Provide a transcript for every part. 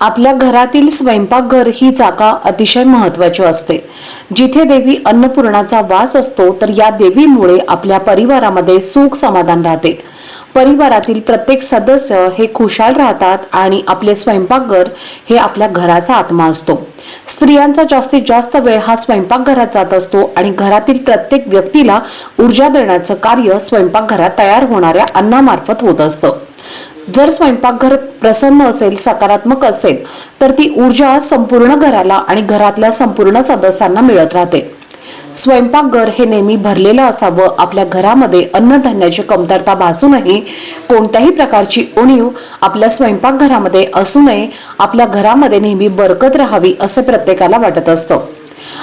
आपल्या घरातील स्वयंपाकघर ही जागा अतिशय महत्वाची असते. जिथे देवी अन्नपूर्णाचा वास असतो तर या देवीमुळे आपल्या परिवारामध्ये सुख समाधान राहते. परिवारातील प्रत्येक सदस्य हे खुशाल राहतात आणि आपले स्वयंपाकघर हे आपल्या घराचा आत्मा असतो. स्त्रियांचा जास्तीत जास्त वेळ हा स्वयंपाकघरात जात असतो आणि घरातील प्रत्येक व्यक्तीला ऊर्जा देण्याचं कार्य स्वयंपाकघरात तयार होणाऱ्या अन्नामार्फत होत असतं. जर स्वयंपाकघर प्रसन्न असेल सकारात्मक असेल तर ती ऊर्जा संपूर्ण घराला आणि घरातल्या संपूर्ण सदस्यांना मिळत राहते. स्वयंपाकघर हे नेहमी भरलेलं असावं आपल्या घरामध्ये अन्नधान्याची कमतरता भासूनही कोणत्याही प्रकारची उणीव आपल्या स्वयंपाकघरामध्ये असू नये आपल्या घरामध्ये नेहमी बरकत राहावी असं प्रत्येकाला वाटत असतं.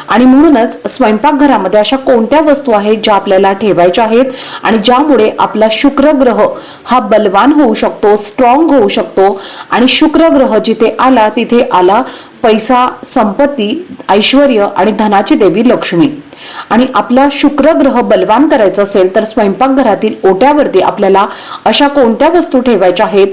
आणि म्हणूनच स्वयंपाकघरामध्ये अशा कोणत्या वस्तू आहेत ज्या आपल्याला ठेवायच्या आहेत आणि ज्यामुळे आपला शुक्र ग्रह हा बलवान होऊ शकतो स्ट्रॉंग होऊ शकतो? आणि शुक्र ग्रह जिथे आला तिथे आला पैसा संपत्ती ऐश्वर आणि धनाची देवी लक्ष्मी. आणि आपला शुक्र ग्रह बलवान करायचा असेल तर स्वयंपाकघरातील ओट्यावरती आपल्याला अशा कोणत्या वस्तू ठेवायच्या आहेत?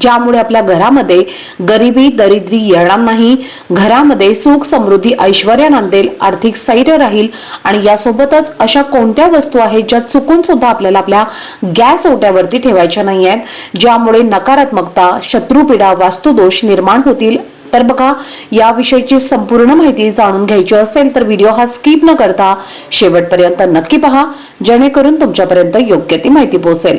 ज्यामुळे आपल्या घरामध्ये गरिबी दरिद्री येणार नाही. घरामध्ये सुख समृद्धी ऐश्वर्या नांदेल आर्थिक स्थैर्य राहील. आणि यासोबतच अशा कोणत्या वस्तू आहेत ज्या चुकून सुद्धा आपल्याला आपल्या गॅस ओट्यावरती ठेवायच्या नाही आहेत? ज्यामुळे नकारात्मकता शत्रुपीडा वास्तुदोष निर्माण होतील? तर बघा याविषयीची संपूर्ण माहिती जाणून घ्यायची असेल तर व्हिडिओ हा स्किप न करता शेवटपर्यंत नक्की पहा जेणेकरून तुमच्यापर्यंत योग्य ती माहिती पोहोचेल.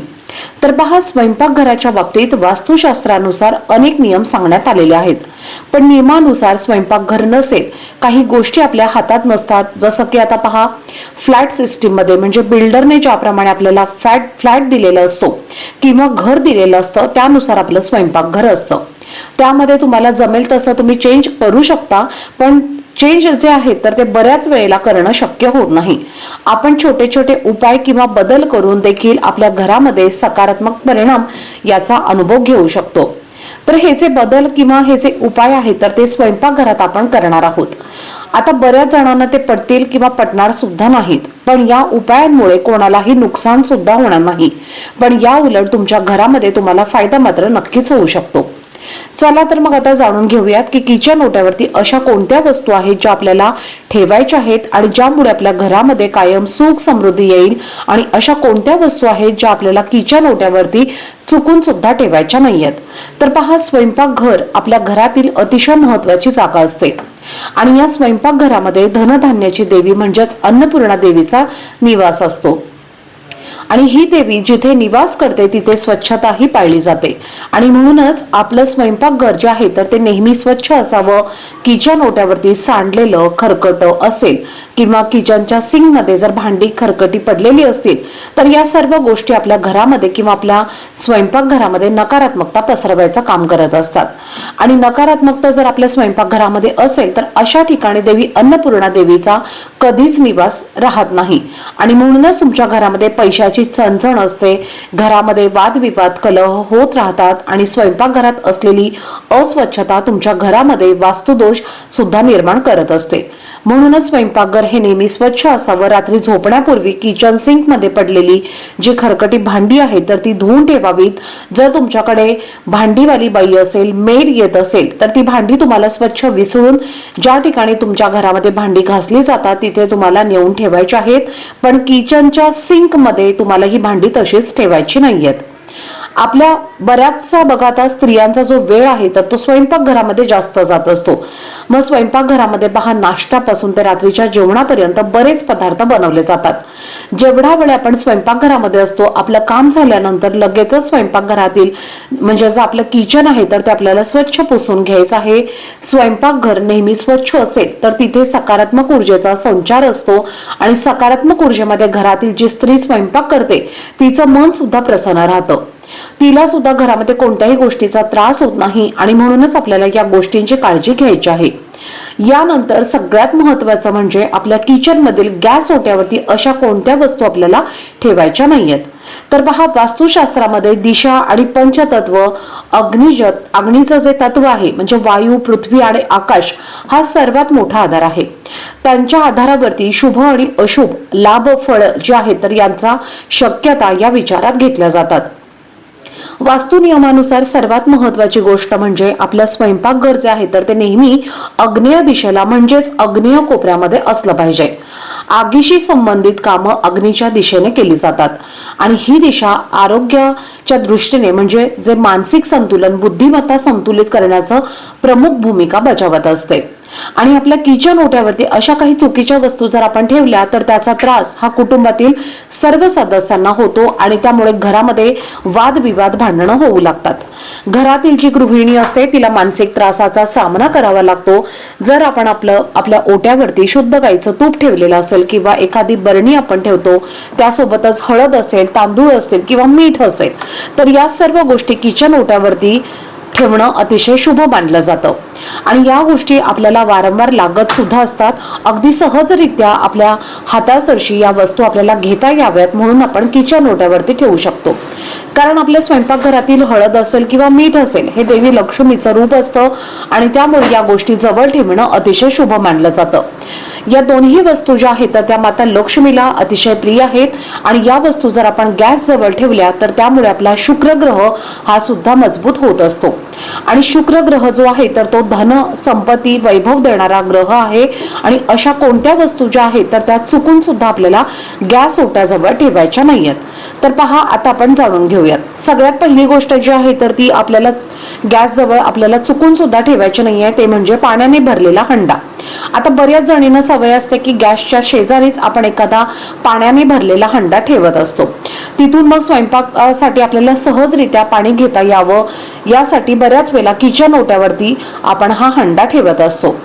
तर पहा स्वयंपाकघराच्या बाबतीत वास्तुशास्त्रानुसार अनेक नियम सांगण्यात आलेले आहेत. पण नियमानुसार स्वयंपाकघर नसेल काही गोष्टी आपल्या हातात नसतात. जसं की आता पहा फ्लॅट सिस्टीममध्ये म्हणजे बिल्डरने ज्याप्रमाणे आपल्याला फ्लॅट फ्लॅट दिलेला असतो किंवा घर दिलेलं असतं त्यानुसार आपलं स्वयंपाकघर असतं. त्यामध्ये तुम्हाला जमेल तसं तुम्ही चेंज करू शकता पण चेंज जे आहेत तर ते बऱ्याच वेळेला करणं शक्य होत नाही. आपण छोटे छोटे उपाय किंवा बदल करून देखील आपल्या घरामध्ये सकारात्मक परिणाम याचा अनुभव घेऊ शकतो. तर हे जे बदल किंवा हे जे उपाय आहेत तर ते स्वयंपाकघरात आपण करणार आहोत. आता बऱ्याच जणांना ते पडतील किंवा पटणार सुद्धा नाहीत पण या उपायांमुळे कोणालाही नुकसान सुद्धा होणार नाही. पण या उलट तुमच्या घरामध्ये तुम्हाला फायदा मात्र नक्कीच होऊ शकतो. चला तर मग आता जाणून घेऊयात की किचन ओट्यावरती अशा कोणत्या वस्तू आहेत ज्या आपल्याला ठेवायच्या आहेत आणि ज्यामुळे आपल्या घरामध्ये कायम सुख समृद्धी येईल आणि अशा कोणत्या वस्तू आहेत ज्या आपल्याला किचन ओट्यावरती चुकून सुद्धा ठेवायच्या नाहीयेत? तर पहा स्वयंपाकघर आपल्या घरातील अतिशय महत्वाची जागा असते. आणि या स्वयंपाकघरामध्ये धनधान्याची देवी म्हणजेच अन्नपूर्णा देवीचा निवास असतो. आणि ही देवी जिथे निवास करते तिथे स्वच्छताही पाळली जाते. आणि म्हणूनच आपलं स्वयंपाकघर जे आहे तर ते नेहमी स्वच्छ असावं किचन ओट्यावरती सांडलेलं खरकट असेल किंवा किचनच्या सिंगमध्ये जर भांडी खरकटी पडलेली असतील तर या सर्व गोष्टी आपल्या घरामध्ये किंवा आपल्या स्वयंपाकघरामध्ये नकारात्मकता पसरवायचं काम करत असतात. आणि नकारात्मकता जर आपल्या स्वयंपाकघरामध्ये असेल तर अशा ठिकाणी देवी अन्नपूर्णा देवीचा कधीच निवास राहत नाही. आणि म्हणूनच तुमच्या घरामध्ये पैशाची चणचण असते. घरामध्ये वादविवाद कलह होत राहतात आणि स्वयंपाकघरात असलेली अस्वच्छता तुमच्या घरामध्ये वास्तुदोष सुद्धा निर्माण करत असते. म्हणूनच स्वयंपाकघर हे नेहमी स्वच्छ असावं. रात्री झोपण्यापूर्वी किचन सिंकमध्ये पडलेली जी खरकटी भांडी आहेत तर ती धुवून ठेवावीत. जर तुमच्याकडे भांडीवाली बाई असेल मेड येत असेल तर ती भांडी तुम्हाला स्वच्छ विसळून ज्या ठिकाणी तुमच्या घरामध्ये भांडी घासली जातात तिथे तुम्हाला नेऊन ठेवायची आहेत. पण किचनच्या सिंकमध्ये तुम्हाला ही भांडी तशीच ठेवायची नाहीयेत. आपल्या बऱ्याचसा बघा आता स्त्रियांचा जो वेळ आहे तर तो स्वयंपाकघरामध्ये जास्त जात असतो. मग स्वयंपाकघरामध्ये पहा नाश्त्यापासून ते रात्रीच्या जेवणापर्यंत बरेच पदार्थ बनवले जातात. जेवढा वेळ आपण स्वयंपाकघरामध्ये असतो आपलं काम झाल्यानंतर लगेचच स्वयंपाकघरातील म्हणजे जर आपलं किचन आहे तर ते आपल्याला स्वच्छ पुसून घ्यायचं आहे. स्वयंपाकघर नेहमी स्वच्छ असेल तर तिथे सकारात्मक ऊर्जेचा संचार असतो. आणि सकारात्मक ऊर्जेमध्ये घरातील जी स्त्री स्वयंपाक करते तिचं मन सुद्धा प्रसन्न राहतं. तिला सुद्धा घरामध्ये कोणत्याही गोष्टीचा त्रास होत नाही आणि म्हणूनच आपल्याला या गोष्टींची काळजी घ्यायची आहे. यानंतर सगळ्यात महत्वाचं म्हणजे आपल्या किचन मधील गॅस ओट्यावरती अशा कोणत्या वस्तू आपल्याला ठेवायच्या नाहीयेत. तर पहा वास्तुशास्त्रामध्ये दिशा आणि पंचतत्व अग्निजत अग्नीचं जे तत्व आहे म्हणजे वायू पृथ्वी आणि आकाश हा सर्वात मोठा आधार आहे. त्यांच्या आधारावरती शुभ आणि अशुभ लाभ फळ जे आहेत तर यांचा शक्यता या विचारात घेतल्या जातात. वास्तू नियमानुसार सर्वात महत्वाची गोष्ट म्हणजे आपलं स्वयंपाकघर जे आहे तर ते नेहमी अग्नेय दिशेला म्हणजेच अग्नेय कोपऱ्यामध्ये असलं पाहिजे. आगीशी संबंधित कामं अग्नीच्या दिशेने केली जातात. आणि ही दिशा आरोग्याच्या दृष्टीने म्हणजे जे मानसिक संतुलन बुद्धिमत्ता संतुलित करण्याचं प्रमुख भूमिका बजावत असते. आणि आपल्या किचन ओट्यावरती अशा काही चुकीच्या वस्तू जर आपण ठेवल्या तर त्याचा त्रास हा कुटुंबातील सर्व सदस्यांना होतो आणि त्यामुळे घरामध्ये वादविवाद भांडणं होऊ लागतात. घरातील जी गृहिणी असते तिला मानसिक त्रासाचा सामना करावा लागतो. जर आपण आपलं आपल्या ओट्यावरती शुद्ध गाईचं तूप ठेवलेलं असेल किंवा एखादी बरणी आपण ठेवतो त्यासोबतच हळद असेल तांदूळ असेल किंवा मीठ असेल तर या सर्व गोष्टी किचन ओट्यावरती ठेवणं अतिशय शुभ मानलं जातं. आणि या गोष्टी आपल्याला वारंवार लागत सुद्धा असतात. अगदी सहजरित्या आपल्या हातासरशी या वस्तू आपल्याला घेता याव्यात म्हणून आपण किचन ओट्यावरती ठेवू शकतो. कारण आपल्या स्वयंपाकघरातील हळद असेल किंवा मीठ असेल हे देवी लक्ष्मीचं रूप असतं आणि त्यामुळे या गोष्टी जवळ ठेवणं अतिशय शुभ मानलं जातं. या दोन्ही वस्तू ज्या आहेत तर त्या माता लक्ष्मीला अतिशय प्रिय आहेत. आणि या वस्तू जर आपण गॅस जवळ ठेवल्या तर त्यामुळे आपला शुक्र ग्रह हा सुद्धा मजबूत होत असतो. आणि शुक्र ग्रह जो आहे तर तो धन संपत्ती वैभव देणारा ग्रह आहे. आणि अशा कोणत्या वस्तू ज्या आहेत तर त्या चुकून सुद्धा आपल्याला गॅस ओट्याजवळ ठेवायच्या नाहीयेत. तर पहा आता आपण जाणून घेऊयात. सगळ्यात पहिली गोष्ट जी आहे तर ती आपल्याला गॅस जवळ आपल्याला चुकून सुद्धा ठेवायची नाहीये ते म्हणजे पाण्याने भरलेला हंडा. आता बऱ्याच जणींना सवय असते की गॅसच्या शेजारीच आपण एखादा पाण्याने भरलेला हंडा ठेवत असतो. तिथून मग स्वयंपाकासाठी आपल्याला सहजरित्या पाणी घेता यावं. यासाठी बऱ्याच वेळेला किचन ओट्यावरती आपण हा हंडा ठेवत असतो.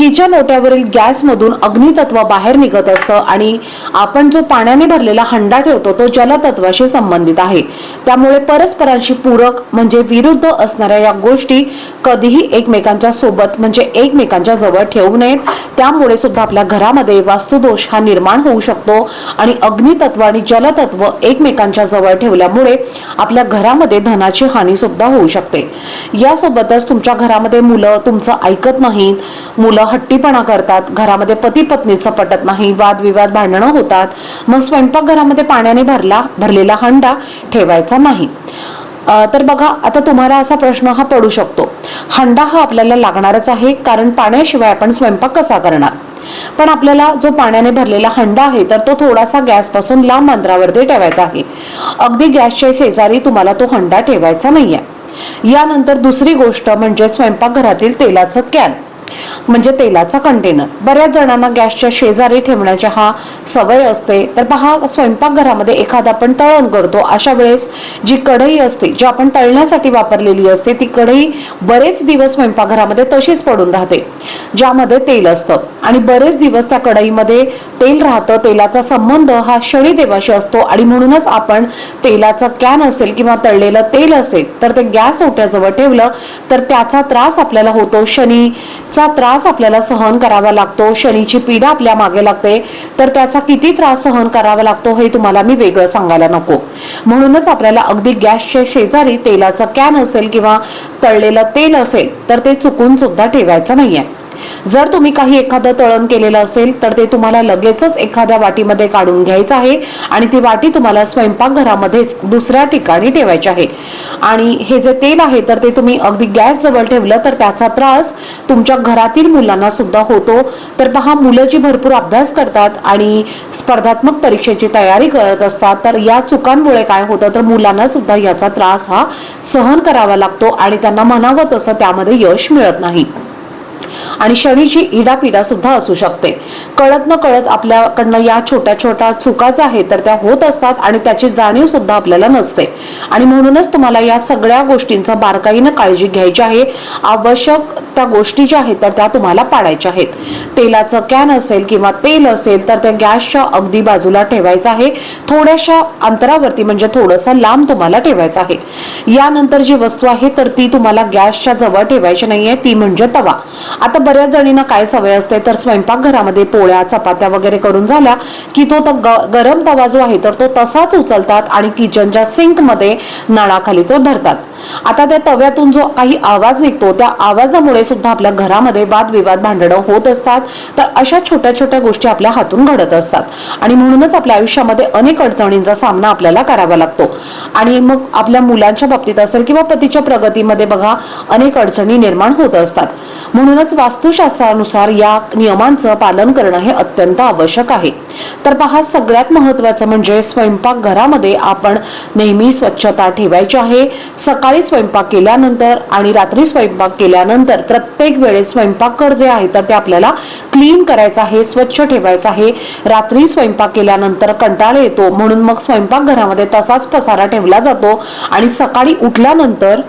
किचन ओट्यावरील गॅसमधून अग्नितत्व बाहेर निघत असतं आणि आपण जो पाण्याने भरलेला हंडा ठेवतो तो जलतत्वाशी संबंधित आहे. त्यामुळे परस्परांशी पूरक म्हणजे विरुद्ध असणाऱ्या या गोष्टी कधीही एकमेकांच्या सोबत म्हणजे एकमेकांच्या जवळ ठेवू नयेत. त्यामुळे सुद्धा आपल्या घरामध्ये वास्तुदोष हा निर्माण होऊ शकतो आणि अग्नितत्व आणि जलतत्व एकमेकांच्या जवळ ठेवल्यामुळे आपल्या घरामध्ये धनाची हानी सुद्धा होऊ शकते. यासोबतच तुमच्या घरामध्ये मुलं तुमचं ऐकत नाहीत. मुलं हट्टीपणा करतात घरामध्ये पती पत्नीचं पटत नाही वादविवाद भांडणं होतात मग स्वयंपाकघरामध्ये पाण्याने भरला भरलेला हंडा ठेवायचा नाही. तर बघा आता तुम्हाला असा प्रश्न हा पडू शकतो. हंडा हा आपल्याला लागणारच आहे कारण पाण्याशिवाय आपण स्वयंपाक कसा करणार? पण आपल्याला जो पाण्याने भरलेला हंडा आहे तर तो थोडासा गॅसपासून लांब अंतरावरती ठेवायचा आहे. अगदी गॅसच्या शेजारी तुम्हाला तो हंडा ठेवायचा नाहीये. यानंतर दुसरी गोष्ट म्हणजे स्वयंपाकघरातील तेलाचं कॅन. म्हणजे तेलाचा कंटेनर बऱ्याच जणांना गॅसच्या शेजारी ठेवण्याची हा सवय असते. तर पहा स्वयंपाकघरामध्ये एखादा आपण तळण करतो. अशा वेळेस जी कढई असते जी आपण तळण्यासाठी वापरलेली असते ती कढई बरेच दिवस स्वयंपाकघरामध्ये तशीच पडून राहते ज्यामध्ये तेल असतं. आणि बरेच दिवस त्या कढईमध्ये तेल राहतं. तेलाचा संबंध हा शनिदेवाशी असतो. आणि म्हणूनच आपण तेलाचा कॅन असेल किंवा तळलेलं तेल असेल तर ते गॅस ओट्याजवळ ठेवलं तर त्याचा त्रास आपल्याला होतो. शनीचा त्रास त्रास आपल्याला सहन करावा लागतो शनीची पीडा आपल्या मागे लागते तर त्याचा किती त्रास सहन करावा लागतो हे तुम्हाला मी वेगळं सांगायला नको. म्हणूनच आपल्याला अगदी गॅसच्या शेजारी तेलाचा कॅन असेल किंवा तळलेलं तेल असेल तर ते चुकून सुद्धा ठेवायचं नाहीये. जर तुम्ही काही एखादं तळण केलेलं असेल तर ते तुम्हाला लगेचच एखाद्या वाटीमध्ये काढून घ्यायचं आहे आणि ती वाटी तुम्हाला स्वयंपाकघरामध्येच दुसऱ्या ठिकाणी ठेवायची आहे. आणि हे जे तेल आहे तर ते तुम्ही अगदी गॅस जवळ ठेवलं तर त्याचा त्रास तुमच्या घरातील मुलांना सुद्धा होतो. तर पहा मुलं जी भरपूर अभ्यास करतात आणि स्पर्धात्मक परीक्षेची तयारी करत असतात तर या चुकांमुळे काय होतं तर मुलांना सुद्धा याचा त्रास हा सहन करावा लागतो आणि त्यांना म्हणावं तसं त्यामध्ये यश मिळत नाही. आणि शनीची इडापिडा सुद्धा असू शकते. कळत न कळत आपल्याकडनं या छोट्या छोट्या चुकाच आहेत तर त्या होत असतात आणि त्याची जाणीव सुद्धा आपल्याला नसते. आणि म्हणूनच तुम्हाला या सगळ्या गोष्टींचा बारकाईनं काळजी घ्यायची आहे. आवश्यक त्या गोष्टी ज्या आहेत तर त्या तुम्हाला पाडायच्या आहेत. तेलाचं कॅन असेल किंवा तेल असेल तर त्या गॅसच्या अगदी बाजूला ठेवायचं आहे. थोड्याशा अंतरावरती म्हणजे थोडंसं लांब तुम्हाला ठेवायचं आहे. यानंतर जी वस्तू आहे तर ती तुम्हाला गॅसच्या जवळ ठेवायची नाहीये ती म्हणजे तवा. आता बऱ्याच जणींना काय सवय असते तर स्वयंपाकघरामध्ये पोळ्या चपात्या वगैरे करून झाल्या की तो तर ग- गरम तवा जो आहे तर तो तसाच उचलतात आणि किचनच्या सिंकमध्ये नळाखाली तो धरतात. आता त्या तव्यातून जो काही आवाज निघतो त्या आवाजामुळे सुद्धा आपल्या घरामध्ये वादविवाद भांडणं होत असतात. तर अशा छोट्या छोट्या गोष्टी आपल्या हातून घडत असतात. आणि म्हणूनच आपल्या आयुष्यामध्ये अनेक अडचणींचा सामना आपल्याला करावा लागतो. आणि मग आपल्या मुलांच्या बाबतीत असेल किंवा पतीच्या प्रगतीमध्ये बघा अनेक अडचणी निर्माण होत असतात. म्हणूनच वास्तुशास्त्रानुसार या नियमांचं पालन करणं हे अत्यंत आवश्यक आहे. तर पहा सगळ्यात महत्वाचं म्हणजे स्वयंपाकघरामध्ये आपण नेहमी स्वच्छता ठेवायची आहे. सकाळी स्वयंपाक केल्यानंतर आणि रात्री स्वयंपाक केल्यानंतर प्रत्येक वेळेस स्वयंपाकघर जे आहे तर ते आपल्याला क्लीन करायचं आहे स्वच्छ ठेवायचं आहे. रात्री स्वयंपाक केल्यानंतर कंटाळा येतो म्हणून मग स्वयंपाकघरामध्ये तसाच पसारा ठेवला जातो. आणि सकाळी उठल्यानंतर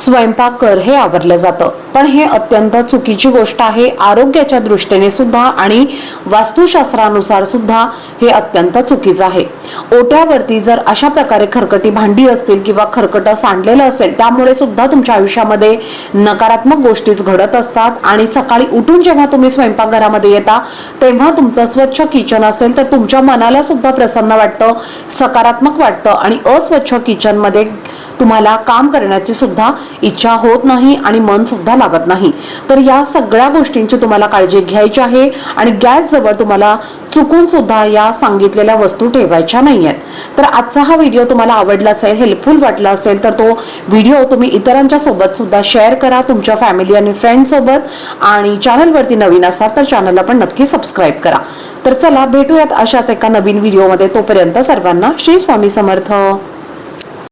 स्वयंपाक कर हे आवरलं जातं. पण हे अत्यंत चुकीची गोष्ट आहे. आरोग्याच्या दृष्टीने सुद्धा आणि वास्तुशास्त्रानुसार सुद्धा हे अत्यंत चुकीचं आहे. ओट्यावरती जर अशा प्रकारे खरकटी भांडी असतील किंवा खरकटं सांडलेलं असेल त्यामुळे सुद्धा तुमच्या आयुष्यामध्ये नकारात्मक गोष्टीच घडत असतात. आणि सकाळी उठून जेव्हा तुम्ही स्वयंपाकघरामध्ये येता तेव्हा तुमचं स्वच्छ किचन असेल तर तुमच्या मनाला सुद्धा प्रसन्न वाटतं सकारात्मक वाटतं आणि अस्वच्छ किचनमध्ये तुम्हाला काम करण्याची सुद्धा इच्छा होत नाही आणि मन सुद्धा लागत नाही. तर या सगळ्या गोष्टींची तुम्हाला काळजी घ्यायची आहे आणि गॅस जवळ तुम्हाला चुकून सुद्धा या सांगितलेल्या वस्तू ठेवायच्या नाही आहेत तर आजचा हा व्हिडिओ तुम्हाला आवडला असेल हेल्पफुल वाटला असेल तर तो व्हिडिओ तुम्ही इतरांच्या सोबत सुद्धा शेअर करा तुमच्या फॅमिली आणि फ्रेंड सोबत. आणि चॅनलवरती नवीन असाल तर चॅनलला पण नक्की सबस्क्राईब करा. तर चला भेटूयात अशाच एका नवीन व्हिडिओमध्ये तोपर्यंत सर्वांना श्री स्वामी समर्थ.